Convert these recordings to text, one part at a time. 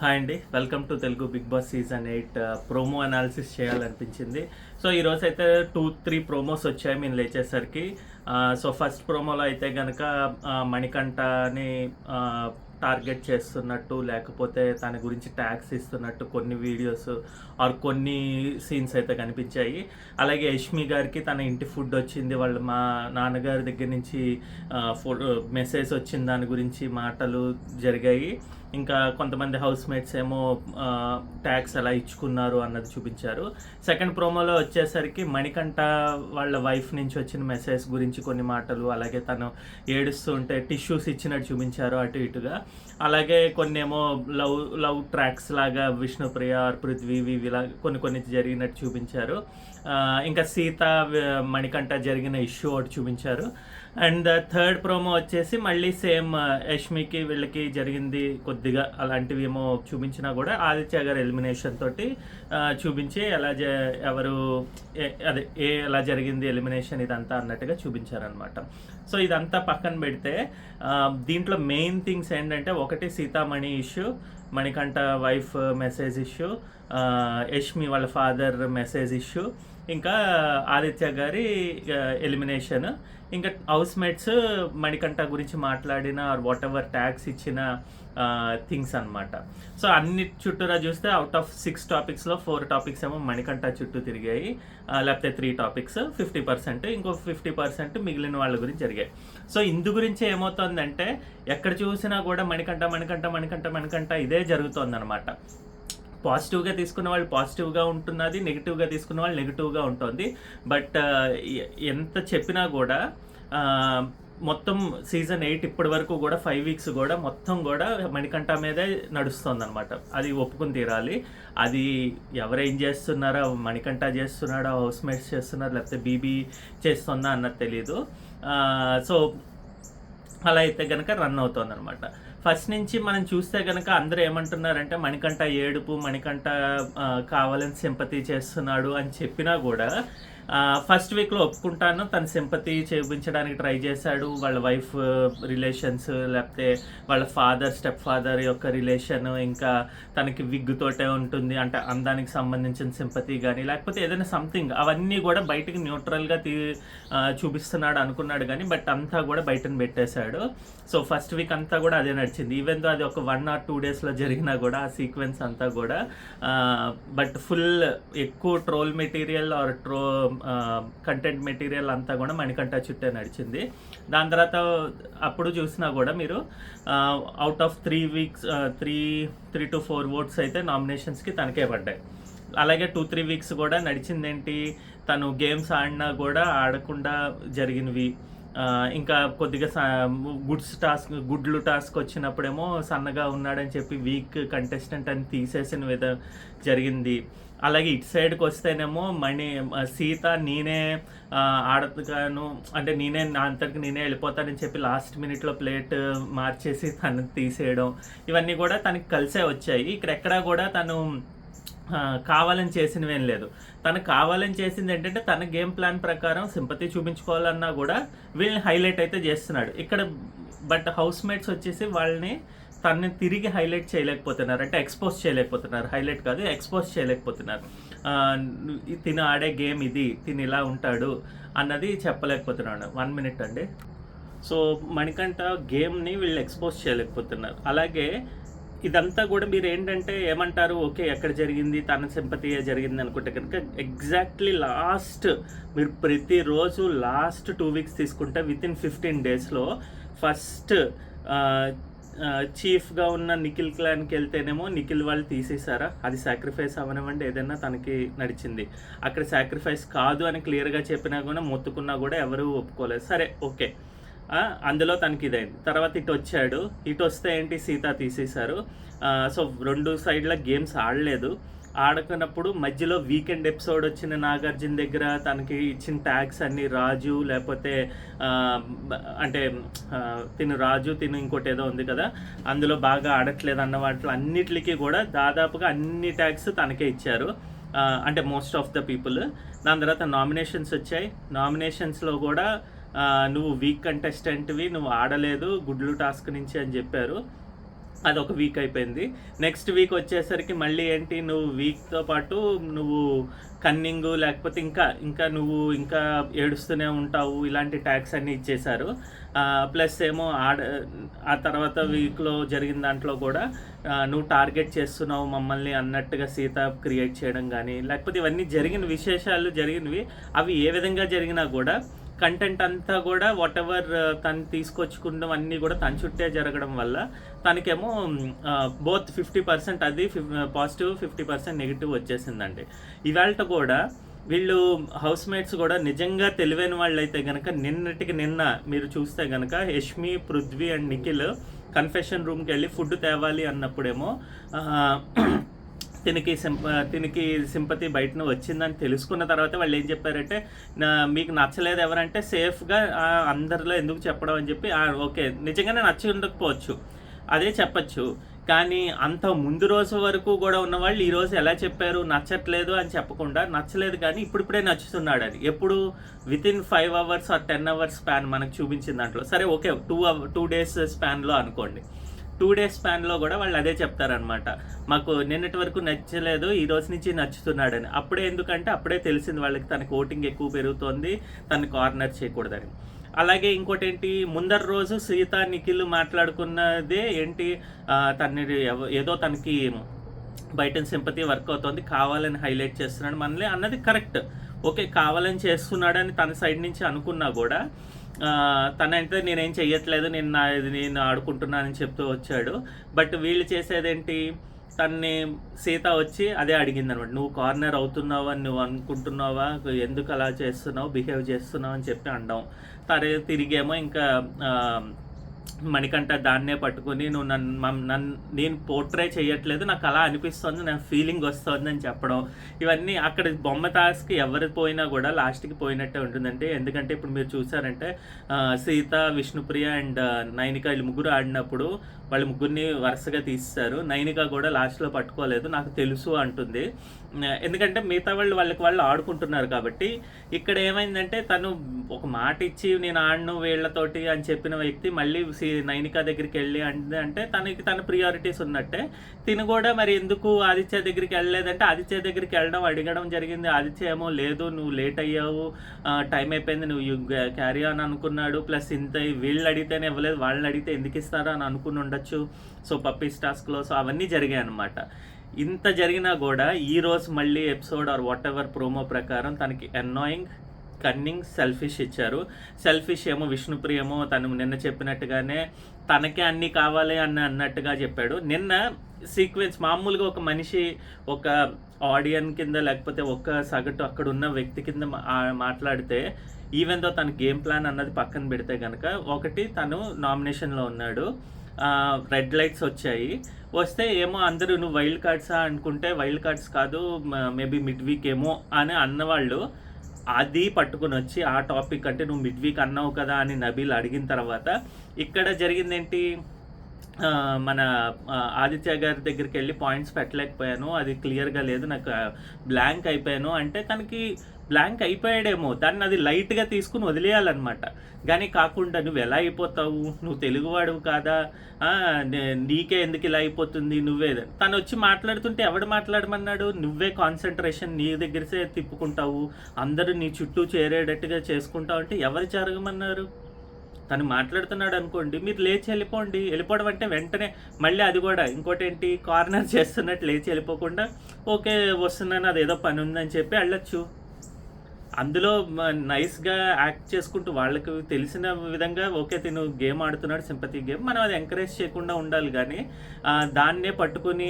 Hi అండి welcome to Telugu Bigg Boss season eight promo analysis చేయాలనిపించింది. So ఈరోజు అయితే two three promos వచ్చాయి మేము లేచేసరికి. సో ఫస్ట్ ప్రోమోలో అయితే కనుక uh, మణికంఠని uh, టార్గెట్ చేస్తున్నట్టు లేకపోతే తన గురించి ట్యాక్స్ ఇస్తున్నట్టు కొన్ని వీడియోస్ ఆర్ కొన్ని సీన్స్ అయితే కనిపించాయి. అలాగే యష్మి గారికి తన ఇంటి ఫుడ్ వచ్చింది వాళ్ళు మా నాన్నగారి దగ్గర నుంచి uh, మెసేజ్ వచ్చిన దాని గురించి మాటలు జరిగాయి. ఇంకా కొంతమంది హౌస్ మేట్స్ ఏమో ట్యాక్స్ ఎలా ఇచ్చుకున్నారు అన్నది చూపించారు. సెకండ్ ప్రోమోలో వచ్చేసరికి మణికంఠ వాళ్ళ వైఫ్ నుంచి వచ్చిన మెసేజ్ గురించి కొన్ని మాటలు అలాగే తను ఏడుస్తూ ఉంటే టిష్యూస్ ఇచ్చినట్టు చూపించారు అటు ఇటుగా. అలాగే కొన్ని ఏమో లవ్ లవ్ ట్రాక్స్ లాగా విష్ణుప్రియ ఆర్ పృథ్వీ ఇలా కొన్ని కొన్ని జరిగినట్టు చూపించారు. ఇంకా సీత మణికంఠ జరిగిన ఇష్యూ ఒకటి చూపించారు. అండ్ థర్డ్ ప్రోమో వచ్చేసి మళ్ళీ సేమ్ యష్మికి వీళ్ళకి జరిగింది కొద్దిగా అలాంటివి ఏమో చూపించినా కూడా ఆదిత్య గారి ఎలిమినేషన్ తోటి చూపించి ఎలా జ ఎవరు ఏ- అదే ఏ ఎలా జరిగింది ఎలిమినేషన్ ఇదంతా అన్నట్టుగా చూపించారనమాట సో ఇదంతా పక్కన పెడితే దీంట్లో మెయిన్ థింగ్స్ ఏంటంటే ఒకటి Sitamani issue Manikanta wife message issue Yashmi వాళ్ళ ఫాదర్ మెసేజ్ ఇష్యూ ఇంకా ఆదిత్య గారి ఎలిమినేషన్. ఇంకా హౌస్ మేట్స్ మణికంఠ గురించి మాట్లాడిన ఆర్ వాట్ ఎవర్ ట్యాక్స్ ఇచ్చిన థింగ్స్ అన్నమాట. సో అన్ని చుట్టూరా చూస్తే అవుట్ ఆఫ్ సిక్స్ టాపిక్స్లో ఫోర్ టాపిక్స్ ఏమో మణికంఠ చుట్టూ తిరిగాయి. లేకపోతే త్రీ టాపిక్స్ ఫిఫ్టీ పర్సెంట్ ఇంకో ఫిఫ్టీ పర్సెంట్ మిగిలిన వాళ్ళ గురించి జరిగాయి. సో ఇందు గురించి ఏమవుతుందంటే ఎక్కడ చూసినా కూడా మణికంఠ మణికంఠ మణికంఠ మణికంఠ ఇదే జరుగుతుందన్నమాట. పాజిటివ్గా తీసుకున్న వాళ్ళు పాజిటివ్గా ఉంటున్నది నెగిటివ్గా తీసుకున్న వాళ్ళు నెగిటివ్గా ఉంటుంది. బట్ ఎంత చెప్పినా కూడా మొత్తం సీజన్ ఎయిట్ ఇప్పటి వరకు కూడా ఫైవ్ వీక్స్ కూడా మొత్తం కూడా మణికంఠ మీదే నడుస్తుంది అనమాట అది ఒప్పుకుని తీరాలి. అది ఎవరేం చేస్తున్నారో మణికంఠ చేస్తున్నాడా హౌస్ మేట్స్ చేస్తున్నారా లేకపోతే బీబీ చేస్తుందా అన్నది తెలియదు సో అలా అయితే కనుక రన్ అవుతుంది అనమాట ఫస్ట్ నుంచి మనం చూస్తే కనుక అందరూ ఏమంటున్నారంటే మణికంఠ ఏడుపు మణికంఠ కావాలని సింపతి చేస్తున్నాడు అని చెప్పినా కూడా ఫస్ట్ వీక్లో ఒప్పుకుంటాను. తన సింపతి చూపించడానికి ట్రై చేశాడు. వాళ్ళ వైఫ్ రిలేషన్స్ లేకపోతే వాళ్ళ ఫాదర్ స్టెప్ ఫాదర్ యొక్క రిలేషన్ ఇంకా తనకి విగ్ తోటే ఉంటుంది. అంటే అందానికి సంబంధించిన సింపతి కానీ లేకపోతే ఏదైనా సంథింగ్ అవన్నీ కూడా బయటకి న్యూట్రల్గా తీ చూపిస్తున్నాడు అనుకున్నాడు కానీ బట్ అంతా కూడా బయటను పెట్టేశాడు. సో ఫస్ట్ వీక్ అంతా కూడా అదే నడిచింది. ఈవెన్ దో అది ఒక వన్ ఆర్ టూ డేస్లో జరిగినా కూడా ఆ సీక్వెన్స్ అంతా కూడా బట్ ఫుల్ ఎక్కువ troll material or troll content material అంతా కూడా మణికంఠ చుట్టే నడిచింది. దాని తర్వాత అప్పుడు చూసినా కూడా మీరు out of three weeks three three to four votes అయితే నామినేషన్స్కి తనకే పడ్డాయి. అలాగే టూ త్రీ వీక్స్ కూడా నడిచిందేంటి తను గేమ్స్ ఆడినా కూడా ఆడకుండా జరిగినవి. ఇంకా కొద్దిగా గుడ్స్ టాస్క్ గుడ్లు టాస్క్ వచ్చినప్పుడేమో సన్నగా ఉన్నాడని చెప్పి వీక్ కంటెస్టెంట్ అని తీసేసిన విధ జరిగింది. అలాగే ఇటు సైడ్కి వస్తేనేమో మణి సీత నేనే ఆడతాను అంటే నేనే నా అంతటికి నేనే వెళ్ళిపోతానని చెప్పి లాస్ట్ మినిట్లో ప్లేట్ మార్చేసి తను తీసేయడం ఇవన్నీ కూడా తనకి కలిసే వచ్చాయి. ఇక్కడ ఎక్కడా కూడా తను కావాలని చేసినవేం లేదు. తను కావాలని చేసింది ఏంటంటే తన గేమ్ ప్లాన్ ప్రకారం సింపతి చూపించుకోవాలన్నా కూడా వీళ్ళని హైలైట్ అయితే చేస్తున్నాడు. ఇక్కడ బట్ హౌస్ మేట్స్ వచ్చేసి వాళ్ళని తనని తిరిగి హైలైట్ చేయలేకపోతున్నారు. అంటే ఎక్స్పోజ్ చేయలేకపోతున్నారు. హైలైట్ కాదు ఎక్స్పోజ్ చేయలేకపోతున్నారు. తిను ఆడే గేమ్ ఇది తిని ఇలా ఉంటాడు అన్నది చెప్పలేకపోతున్నాడు. వన్ మినిట్ అండి. సో మణికంఠ గేమ్ని వీళ్ళు ఎక్స్పోజ్ చేయలేకపోతున్నారు. అలాగే ఇదంతా కూడా మీరు ఏంటంటే ఏమంటారు ఓకే ఎక్కడ జరిగింది? తన సింపతి జరిగింది? అనుకుంటే కనుక ఎగ్జాక్ట్లీ లాస్ట్ మీరు ప్రతిరోజు లాస్ట్ టూ వీక్స్ తీసుకుంటే విత్ ఇన్ ఫిఫ్టీన్ డేస్లో ఫస్ట్ చీఫ్గా ఉన్న నిఖిల్ క్లాన్కి వెళ్తేనేమో నిఖిల్ వాళ్ళు తీసేసారా అది సాక్రిఫైస్ అవనివ్వండి ఏదైనా తనకి నడిచింది. అక్కడ సాక్రిఫైస్ కాదు అని క్లియర్గా చెప్పినా కూడా మొత్తుకున్నా కూడా ఎవరూ ఒప్పుకోలేదు. సరే ఓకే. అందులో తనకి ఇదైంది. తర్వాత ఇటు వచ్చాడు. ఇటు వస్తే ఏంటి? సీత తీసేశారు. సో రెండు సైడ్ల గేమ్స్ ఆడలేదు. ఆడుకున్నప్పుడు మధ్యలో వీకెండ్ ఎపిసోడ్ వచ్చిన నాగార్జున దగ్గర తనకి ఇచ్చిన ట్యాగ్స్ అన్ని రాజు లేకపోతే అంటే తిను రాజు తిను ఇంకోటి ఏదో ఉంది కదా అందులో బాగా ఆడట్లేదు అన్న వాటిలో అన్నిటికీ కూడా దాదాపుగా అన్ని ట్యాగ్స్ తనకే ఇచ్చారు. అంటే మోస్ట్ ఆఫ్ ద పీపుల్ దాని తర్వాత నామినేషన్స్ వచ్చాయి. నామినేషన్స్లో కూడా నువ్వు వీక్ కంటెస్టెంట్వి నువ్వు ఆడలేదు గుడ్లు టాస్క్ నుంచి అని చెప్పారు. అది ఒక వీక్ అయిపోయింది. నెక్స్ట్ వీక్ వచ్చేసరికి మళ్ళీ ఏంటి నువ్వు వీక్తో పాటు నువ్వు కన్నింగ్ లేకపోతే ఇంకా ఇంకా నువ్వు ఇంకా ఏడుస్తూనే ఉంటావు ఇలాంటి ట్యాక్స్ అన్నీ ఇచ్చేశారు. ప్లస్ ఏమో ఆడ ఆ తర్వాత వీక్లో జరిగిన దాంట్లో కూడా నువ్వు టార్గెట్ చేస్తున్నావు మమ్మల్ని అన్నట్టుగా సీత క్రియేట్ చేయడం కానీ లేకపోతే ఇవన్నీ జరిగిన విశేషాలు జరిగినవి అవి ఏ విధంగా జరిగినా కూడా కంటెంట్ అంతా కూడా వాట్ ఎవర్ uh, తను తీసుకొచ్చుకున్నవన్నీ అన్నీ కూడా తన చుట్టే జరగడం వల్ల తనకేమో బోత్ ఫిఫ్టీ పర్సెంట్ అది పాజిటివ్ ఫిఫ్టీ పర్సెంట్ నెగిటివ్ వచ్చేసిందండి. ఇవాళ కూడా వీళ్ళు హౌస్ మేట్స్ కూడా నిజంగా తెలివైన వాళ్ళు అయితే కనుక నిన్నటికి నిన్న మీరు చూస్తే కనుక యష్మి పృథ్వీ అండ్ నిఖిల్ కన్ఫెషన్ రూమ్కి వెళ్ళి ఫుడ్ తేవాలి అన్నప్పుడేమో తినికి సింప తినికి సింపతి బయటను వచ్చిందని తెలుసుకున్న తర్వాత వాళ్ళు ఏం చెప్పారంటే నా మీకు నచ్చలేదు ఎవరంటే సేఫ్గా అందరిలో ఎందుకు చెప్పడం? అని చెప్పి ఓకే నిజంగానే నచ్చి ఉండకపోవచ్చు అదే చెప్పచ్చు కానీ అంత ముందు రోజు వరకు కూడా ఉన్న వాళ్ళు ఈ రోజు ఎలా చెప్పారు నచ్చట్లేదు అని చెప్పకుండా నచ్చలేదు కానీ ఇప్పుడిప్పుడే నచ్చుతున్నాడు అని ఎప్పుడు? Within five hours or ten hours span మనకు చూపించిన దాంట్లో. సరే ఓకే టూ టూ డేస్ స్పాన్లో అనుకోండి. టూ డేస్ స్పాన్లో కూడా వాళ్ళు అదే చెప్తారనమాట మాకు నిన్నటి వరకు నచ్చలేదు ఈ రోజు నుంచి నచ్చుతున్నాడని. అప్పుడే ఎందుకంటే అప్పుడే తెలిసింది వాళ్ళకి తనకి ఓటింగ్ ఎక్కువ పెరుగుతోంది తను కార్నర్ చేయకూడదని. అలాగే ఇంకోటి ఏంటి ముందర రోజు సీత నిఖిల్ మాట్లాడుకున్నదే ఏంటి తన ఏదో తనకి బయట సింపతి వర్క్ అవుతుంది కావాలని హైలైట్ చేస్తున్నాడు మనల్ని అన్నది కరెక్ట్. ఓకే కావాలని చేస్తున్నాడని తన సైడ్ నుంచి అనుకున్నా కూడా తన అయితే నేనేం చెయ్యట్లేదు నేను నా ఇది నేను ఆడుకుంటున్నానని చెప్తూ వచ్చాడు. బట్ వీళ్ళు చేసేదేంటి? తన్ని సీత వచ్చి అదే అడిగింది అనమాట నువ్వు కార్నర్ అవుతున్నావా? నువ్వు అనుకుంటున్నావా? ఎందుకు అలా చేస్తున్నావు? బిహేవ్ చేస్తున్నావు? అని చెప్పి అండం. తరే తిరిగేమో ఇంకా మణికంఠ దాన్నే పట్టుకొని నువ్వు నన్ను నన్ను నేను పోర్ట్రే చేయట్లేదు నాకు అలా అనిపిస్తుంది నాకు ఫీలింగ్ వస్తుంది అని చెప్పడం. ఇవన్నీ అక్కడ బొమ్మ తాస్కి ఎవరు పోయినా కూడా లాస్ట్కి పోయినట్టే ఉంటుందంటే ఎందుకంటే ఇప్పుడు మీరు చూసారంటే సీత విష్ణుప్రియ అండ్ నైనిక వీళ్ళు ముగ్గురు ఆడినప్పుడు వాళ్ళు ముగ్గురిని వరుసగా తీస్తారు. నైనిక కూడా లాస్ట్లో పట్టుకోలేదు. నాకు తెలుసు అంటుంది. ఎందుకంటే మిగతా వాళ్ళు వాళ్ళకి వాళ్ళు ఆడుకుంటున్నారు కాబట్టి ఇక్కడ ఏమైందంటే తను ఒక మాట ఇచ్చి నేను ఆడను వీళ్ళతోటి అని చెప్పిన వ్యక్తి మళ్ళీ సి- నైనిక దగ్గరికి వెళ్ళి అంటే అంటే తనకి తన ప్రియారిటీస్ ఉన్నట్టే. తిను కూడా మరి ఎందుకు ఆదిత్య దగ్గరికి వెళ్ళలేదంటే ఆదిత్య దగ్గరికి వెళ్ళడం అడగడం జరిగింది. ఆదిత్య ఏమో లేదు నువ్వు లేట్ అయ్యావు టైం అయిపోయింది నువ్వు క్యారీ ఆన్ uh, అనుకున్నాడు. ప్లస్ ఇంత వీళ్ళు అడిగితేనే ఇవ్వలేదు వాళ్ళని అడిగితే ఎందుకు ఇస్తారా అని అనుకుని ఉండదు ఉండొచ్చు సో పప్పీస్ టాస్క్లో సో అవన్నీ జరిగాయి అనమాట ఇంత జరిగినా కూడా ఈ రోజు మళ్ళీ episode or what ever promo ప్రకారం తనకి అన్నాయింగ్ కన్నింగ్ సెల్ఫిష్ ఇచ్చారు. సెల్ఫిష్ ఏమో విష్ణుప్రియమో తను నిన్న చెప్పినట్టుగానే తనకే అన్ని కావాలి అని అన్నట్టుగా చెప్పాడు. నిన్న సీక్వెన్స్ మామూలుగా ఒక మనిషి ఒక ఆడియన్ కింద లేకపోతే ఒక సగటు అక్కడ ఉన్న వ్యక్తి కింద మా- మాట్లాడితే ఈవెన్తో తన గేమ్ ప్లాన్ అన్నది పక్కన పెడితే కనుక ఒకటి తను నామినేషన్లో ఉన్నాడు. రెడ్ లైట్స్ వచ్చాయి. వస్తే ఏమో అందరూ నువ్వు వైల్డ్ కార్డ్సా అనుకుంటే వైల్డ్ కార్డ్స్ కాదు మేబీ మిడ్ వీక్ ఏమో అని అన్నవాళ్ళు అది పట్టుకుని వచ్చి ఆ టాపిక్ అంటే నువ్వు మిడ్ వీక్ అన్నావు కదా? అని నబీల్ అడిగిన తర్వాత ఇక్కడ జరిగిందేంటి? మన ఆదిత్య గారి దగ్గరికి వెళ్ళి పాయింట్స్ పెట్టలేకపోయాను అది క్లియర్గా లేదు నాకు బ్లాంక్ అయిపోయాను అంటే తనకి బ్లాంక్ అయిపోయాడేమో. దాన్ని అది లైట్గా తీసుకుని వదిలేయాలన్నమాట. కానీ కాకుండా నువ్వు ఎలా అయిపోతావు? నువ్వు తెలుగువాడు కాదా? నీకే ఎందుకు ఇలా అయిపోతుంది? నువ్వే. తను వచ్చి మాట్లాడుతుంటే ఎవడు మాట్లాడమన్నాడు? నువ్వే కాన్సన్ట్రేషన్ నీ దగ్గరసే తిప్పుకుంటావు. అందరూ నీ చుట్టూ చేరేటట్టుగా చేసుకుంటావు అంటే ఎవరు జరగమన్నారు? తను మాట్లాడుతున్నాడు అనుకోండి మీరు లేచి వెళ్ళిపోండి. వెళ్ళిపోవడం అంటే వెంటనే మళ్ళీ అది కూడా. ఇంకోటి ఏంటి కార్నర్ చేస్తున్నట్టు లేచి వెళ్ళిపోకుండా ఓకే వస్తున్నాను అదేదో పని ఉందని చెప్పి వెళ్ళొచ్చు. అందులో నైస్గా యాక్ట్ చేసుకుంటూ వాళ్ళకి తెలిసిన విధంగా ఓకే తిను గేమ్ ఆడుతున్నాడు సింపతి గేమ్ మనం అది ఎంకరేజ్ చేయకుండా ఉండాలి. కానీ దాన్నే పట్టుకుని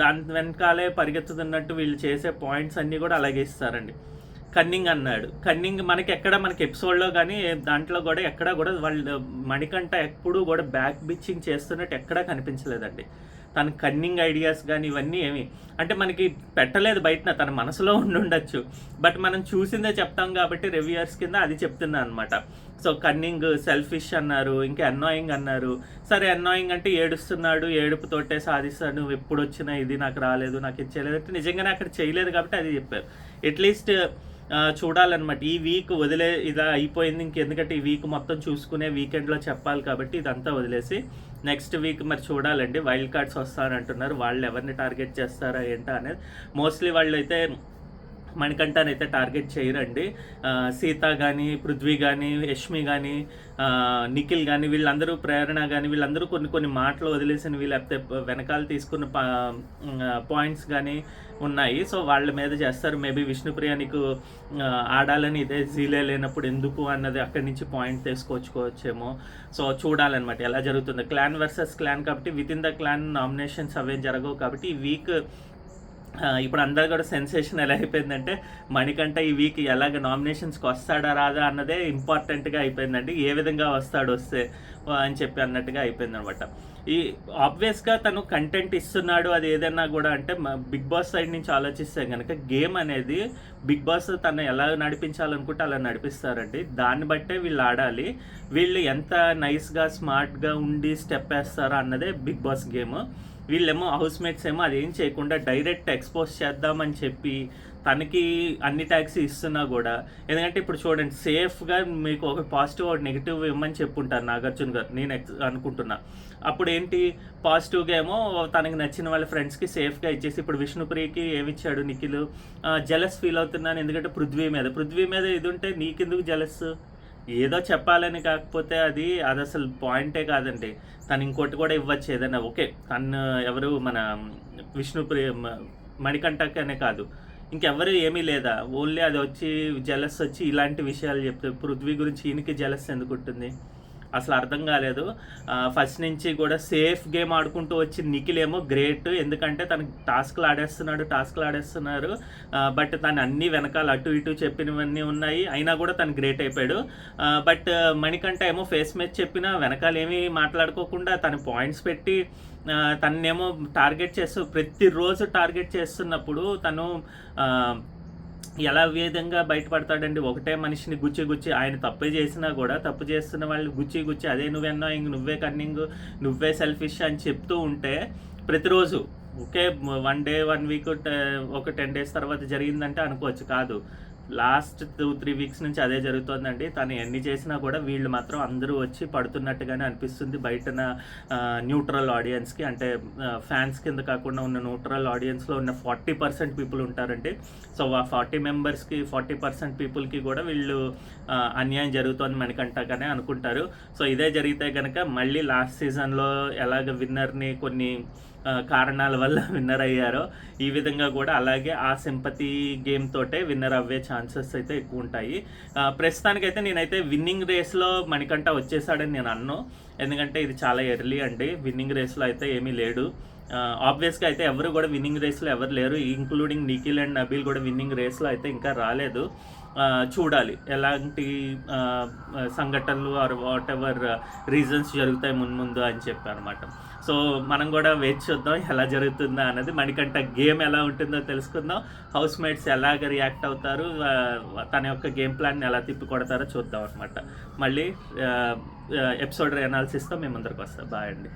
దాని వెనకాలే పరిగెత్తుతున్నట్టు వీళ్ళు చేసే పాయింట్స్ అన్నీ కూడా అలాగే ఇస్తారండి. కన్నింగ్ అన్నాడు. కన్నింగ్ మనకి ఎక్కడ మనకి ఎపిసోడ్లో కానీ దాంట్లో కూడా ఎక్కడ కూడా వాళ్ళు మణికంట ఎప్పుడూ కూడా బ్యాక్ బిచ్చింగ్ చేస్తున్నట్టు ఎక్కడా కనిపించలేదండి. తన కన్నింగ్ ఐడియాస్ కానీ ఇవన్నీ ఏమి. అంటే మనకి పెట్టలేదు బయటన తన మనసులో ఉండి ఉండొచ్చు బట్ మనం చూసిందే చెప్తాం కాబట్టి రివ్యూయర్స్ కింద అది చెప్తున్నా అనమాట సో కన్నింగ్ సెల్ఫిష్ అన్నారు ఇంకా అన్నాయింగ్ అన్నారు. సరే అన్నాయింగ్ అంటే ఏడుస్తున్నాడు ఏడుపుతోటే సాధిస్తాడు నువ్వు ఎప్పుడు వచ్చినా ఇది నాకు రాలేదు నాకు ఇది చేయలేదు. అంటే నిజంగానే అక్కడ చేయలేదు కాబట్టి అది చెప్పారు. అట్లీస్ట్ చూడాలన్నమాట. ఈ వీక్ వదిలే ఇలా అయిపోయింది ఇంకెందుకంటే ఈ వీక్ మొత్తం చూసుకునే వీకెండ్లో చెప్పాలి కాబట్టి ఇదంతా వదిలేసి నెక్స్ట్ వీక్ మరి చూడాలండి. వైల్డ్ కార్డ్స్ వస్తారంటున్నారు వాళ్ళు ఎవరిని టార్గెట్ చేస్తారా ఏంటా అనేది. మోస్ట్లీ వాళ్ళు అయితే మణికంఠని అయితే టార్గెట్ చేయరండి. సీత కానీ పృథ్వీ కానీ యష్మి కానీ నిఖిల్ కానీ వీళ్ళందరూ ప్రేరణ కానీ వీళ్ళందరూ కొన్ని కొన్ని మాటలు వదిలేసినవి లేకపోతే వెనకాల తీసుకున్న పాయింట్స్ కానీ ఉన్నాయి. సో వాళ్ళ మీద చేస్తారు. మేబీ విష్ణుప్రియ నీకు ఆడాలని ఇదే జీలే లేనప్పుడు ఎందుకు అన్నది అక్కడి నుంచి పాయింట్ తీసుకొచ్చుకోవచ్చేమో సో చూడాలన్నమాట ఎలా జరుగుతుందో. క్లాన్ వర్సెస్ క్లాన్ కాబట్టి within the clan nominations అవేం జరగవు కాబట్టి ఈ వీక్ ఇప్పుడు అందరు కూడా సెన్సేషన్ ఎలా అయిపోయిందంటే మణికంఠ ఈ వీక్ ఎలాగ నామినేషన్స్కి వస్తాడా రాదా అన్నదే ఇంపార్టెంట్గా అయిపోయిందండి. ఏ విధంగా వస్తాడు వస్తే అని చెప్పి అన్నట్టుగా అయిపోయింది అనమాట ఈ ఆబ్వియస్గా తను కంటెంట్ ఇస్తున్నాడు అది ఏదైనా కూడా అంటే బిగ్ బాస్ సైడ్ నుంచి ఆలోచిస్తే కనుక గేమ్ అనేది బిగ్ బాస్ తను ఎలా నడిపించాలనుకుంటే అలా నడిపిస్తారండి. దాన్ని బట్టే వీళ్ళు ఆడాలి. వీళ్ళు ఎంత నైస్గా స్మార్ట్గా ఉండి స్టెప్ వేస్తారా అన్నదే బిగ్ బాస్ గేమ్. వీళ్ళేమో హౌస్ మేట్స్ ఏమో అదేం చేయకుండా డైరెక్ట్ ఎక్స్పోజ్ చేద్దామని చెప్పి తనకి అన్ని ట్యాక్స్ ఇస్తున్నా కూడా. ఎందుకంటే ఇప్పుడు చూడండి సేఫ్గా మీకు ఒక పాజిటివ్ ఒక నెగిటివ్ ఇవ్వమని చెప్పుంటారు నాగార్జున గారు నేను అనుకుంటున్నా. అప్పుడు ఏంటి పాజిటివ్గా ఏమో తనకి నచ్చిన వాళ్ళ ఫ్రెండ్స్కి సేఫ్గా ఇచ్చేసి ఇప్పుడు విష్ణుప్రియకి ఏమిచ్చాడు నిఖిల్? జలస్ ఫీల్ అవుతున్నాను. ఎందుకంటే పృథ్వీ మీద. పృథ్వీ మీద ఇది ఉంటే నీకెందుకు జలస్ ఏదో చెప్పాలని కాకపోతే అది అది అసలు పాయింటే కాదండి. తను ఇంకోటి కూడా ఇవ్వచ్చు ఏదైనా. ఓకే తను ఎవరు మన విష్ణుప్రియ మ- అనే కాదు. ఇంకెవరు ఏమీ లేదా. ఓన్లీ అది వచ్చి జలస్ వచ్చి ఇలాంటి విషయాలు చెప్తే పృథ్వీ గురించి ఈయనకి జలస్ ఎందుకు ఉంటుంది? అసలు అర్థం కాలేదు. ఫస్ట్ నుంచి కూడా సేఫ్ గేమ్ ఆడుకుంటూ వచ్చి నిఖిల్ ఏమో గ్రేట్. ఎందుకంటే తనకి టాస్క్లు ఆడేస్తున్నాడు టాస్క్లు ఆడేస్తున్నారు. బట్ తను అన్ని వెనకాల అటు ఇటు చెప్పినవన్నీ ఉన్నాయి. అయినా కూడా తను గ్రేట్ అయిపోయాడు. బట్ మణికంఠ ఏమో ఫేస్ మ్యాచ్ చెప్పినా వెనకాల ఏమీ మాట్లాడుకోకుండా తన పాయింట్స్ పెట్టి తన్నేమో టార్గెట్ చేస్తూ ప్రతిరోజు టార్గెట్ చేస్తున్నప్పుడు తను ఎలా విధంగా బయటపడతాడండి? ఒకటే మనిషిని గుచ్చి గుచ్చి ఆయన తప్పే చేసినా కూడా తప్పు చేస్తున్న వాళ్ళు గుచ్చి గుచ్చి అదే నువ్వెన్నో ఇంక నువ్వే కన్నింగ్ నువ్వే సెల్ఫిష్ అని చెప్తూ ఉంటే ప్రతిరోజు okay one day one week ఒక టెన్ డేస్ తర్వాత జరిగిందంటే అనుకోవచ్చు కాదు. లాస్ట్ టూ త్రీ వీక్స్ నుంచి అదే జరుగుతోందండి. తను ఎన్ని చేసినా కూడా వీళ్ళు మాత్రం అందరూ వచ్చి పడుతున్నట్టుగానే అనిపిస్తుంది బయటన న్యూట్రల్ ఆడియన్స్కి. అంటే ఫ్యాన్స్ కింద కాకుండా ఉన్న న్యూట్రల్ ఆడియన్స్లో ఉన్న ఫార్టీ పర్సెంట్ పీపుల్ ఉంటారండి. సో ఆ ఫార్టీ మెంబర్స్కి ఫార్టీ పర్సెంట్ పీపుల్కి కూడా వీళ్ళు అన్యాయం జరుగుతోంది మనకంటాగానే అనుకుంటారు. సో ఇదే జరిగితే కనుక మళ్ళీ లాస్ట్ సీజన్లో ఎలాగ విన్నర్ని కొన్ని కారణాల వల్ల విన్నర్ అయ్యారో ఈ విధంగా కూడా అలాగే ఆ సింపతి గేమ్ తోటే విన్నర్ అవ్వే ఛాన్సెస్ అయితే ఎక్కువ ఉంటాయి. ప్రస్తుతానికైతే నేనైతే విన్నింగ్ రేస్లో మణికంఠ వచ్చేసాడని నేను అన్ను. ఎందుకంటే ఇది చాలా ఎర్లీ అండి. విన్నింగ్ రేస్లో అయితే ఏమీ లేడు. ఆబ్వియస్గా అయితే ఎవరు కూడా విన్నింగ్ రేస్లో ఎవరు లేరు. ఇంక్లూడింగ్ నిఖిల్ అండ్ నబీల్ కూడా విన్నింగ్ రేస్లో అయితే ఇంకా రాలేదు. చూడాలి. ఎలాంటి సంఘటనలు ఆర్ వాట్ ఎవర్ రీజన్స్ జరుగుతాయి మున్ముందు అని చెప్పి అనమాట సో మనం కూడా వేచి చూద్దాం. ఎలా జరుగుతుందా అన్నది మనకంట గేమ్ ఎలా ఉంటుందో తెలుసుకుందాం. హౌస్ మేట్స్ ఎలాగ రియాక్ట్ అవుతారు తన యొక్క గేమ్ ప్లాన్ ఎలా తిప్పి కొడతారో చూద్దాం అనమాట మళ్ళీ ఎపిసోడ్ ఎనాలిసిస్తో మేము ముందరికి వస్తాం. బాయ్ అండి.